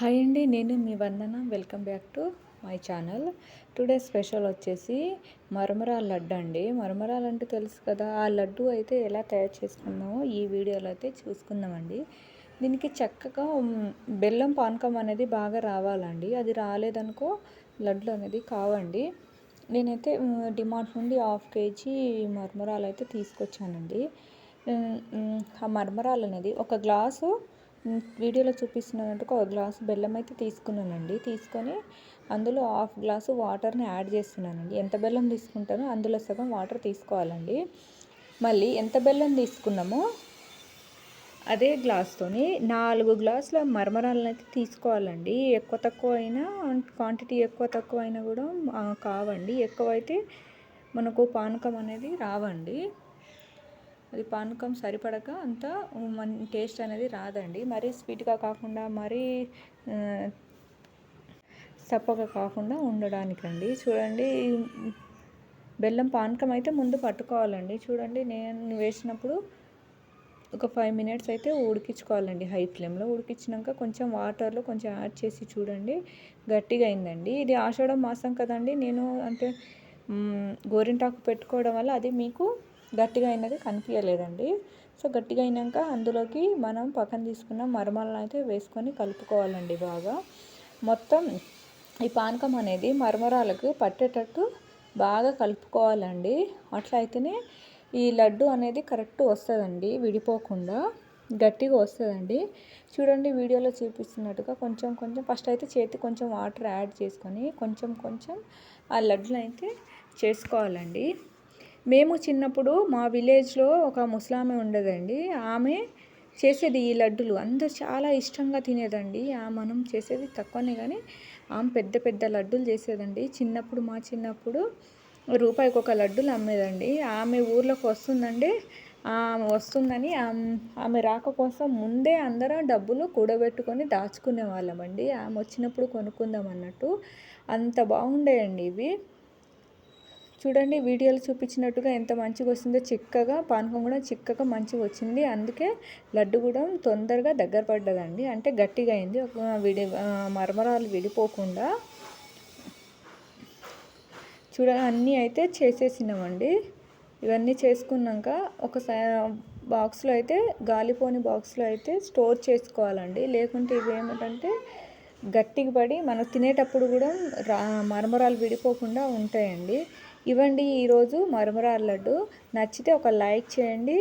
Hi అండి నేను మీ Vandana. Welcome back to my channel. Today special వచ్చేసి మరమరాల లడ్డు అండి. మరమరాలు అంటే తెలుసు కదా ఆ లడ్డు అయితే ఎలా తయారు చేసుకున్నామో ఈ వీడియోలో అయితే చూసుకుందామండి. దీనికి చక్కగా బెల్లం పానకం అనేది బాగా రావాలండి. అది రాలేదనుకో లడ్డు అనేది కావండి. నేనైతే డిమార్ట్ నుండి హాఫ్ కేజీ మరమరాలు అయితే తీసుకొచ్చానండి. ఆ మరమరాలు అనేది ఒక గ్లాసు వీడియోలో చూపిస్తున్నట్టుగా ఒక గ్లాసు బెల్లం అయితే తీసుకున్నానండి. తీసుకొని అందులో హాఫ్ గ్లాసు వాటర్ని యాడ్ చేస్తున్నానండి. ఎంత బెల్లం తీసుకుంటానో అందులో సగం వాటర్ తీసుకోవాలండి. మళ్ళీ ఎంత బెల్లం తీసుకున్నామో అదే గ్లాస్తోని నాలుగు గ్లాసుల మరమరాలను అయితే తీసుకోవాలండి. ఎక్కువ తక్కువ అయినా క్వాంటిటీ ఎక్కువ తక్కువ అయినా కూడా కావండి. ఎక్కువైతే మనకు పానకం అనేది రావండి. అది పానకం సరిపడక అంత మన టేస్ట్ అనేది రాదండి. మరీ స్వీట్గా కాకుండా మరీ చప్పగా కాకుండా ఉండడానికండి. చూడండి బెల్లం పానకం అయితే ముందు పట్టుకోవాలండి. చూడండి నేను వేసినప్పుడు ఒక ఫైవ్ మినిట్స్ అయితే ఉడికించుకోవాలండి. హై ఫ్లేమ్లో ఉడికించినాక కొంచెం వాటర్లో కొంచెం యాడ్ చేసి చూడండి గట్టిగా అయిందండి. ఇది ఆషాఢం మాసం కదండి. నేను అంటే గోరింటాకు పెట్టుకోవడం వల్ల అది మీకు గట్టిగా అయినది కనిపించలేదండి సో గట్టిగా అయినాక అందులోకి మనం పక్కన తీసుకున్న మరమలను అయితే వేసుకొని కలుపుకోవాలండి బాగా. మొత్తం ఈ పానకం అనేది మరమరాలకు పట్టేటట్టు బాగా కలుపుకోవాలండి. అట్లా అయితేనే ఈ లడ్డు అనేది కరెక్ట్ వస్తుందండి విడిపోకుండా గట్టిగా వస్తుందండి. చూడండి వీడియోలో చూపిస్తున్నట్టుగా కొంచెం కొంచెం ఫస్ట్ అయితే చేతి కొంచెం వాటర్ యాడ్ చేసుకొని కొంచెం కొంచెం ఆ లడ్డులు అయితే చేసుకోవాలండి. మేము చిన్నప్పుడు మా విలేజ్లో ఒక ముసలామె ఉండదండి. ఆమె చేసేది ఈ లడ్డులు. అందరు చాలా ఇష్టంగా తినేదండి. మనం చేసేది తక్కువనే కానీ ఆమె పెద్ద పెద్ద లడ్డులు చేసేదండి. చిన్నప్పుడు మా చిన్నప్పుడు రూపాయికి ఒక లడ్డులు అమ్మేదండి. ఆమె ఊర్లోకి వస్తుందండి ఆమె వస్తుందని ఆమె రాక కోసం ముందే అందరం డబ్బులు కూడబెట్టుకొని దాచుకునే వాళ్ళమండి ఆమె వచ్చినప్పుడు కొనుక్కుందాం అన్నట్టు. అంత బాగుండేయండి ఇవి. చూడండి వీడియోలో చూపించినట్టుగా ఎంత మంచిగా వస్తుందో. చిక్కగా పానకం కూడా చిక్కగా మంచిగా వచ్చింది. అందుకే లడ్డు కూడా తొందరగా దగ్గర పడ్డదండి. అంటే గట్టిగా అయింది. ఒక విడి మరమరాలు విడిపోకుండా. చూడ అన్నీ అయితే చేసేసినామండి. ఇవన్నీ చేసుకున్నాక ఒక బాక్స్లో అయితే గాలిపోని బాక్స్లో అయితే స్టోర్ చేసుకోవాలండి. లేకుంటే ఇవి ఏమిటంటే గట్టిగా పడి మనం తినేటప్పుడు కూడా రా మరమరాలు విడిపోకుండా ఉంటాయండి. ఇవ్వండి ఈరోజు మరమరాల లడ్డు. నచ్చితే ఒక లైక్ చేయండి.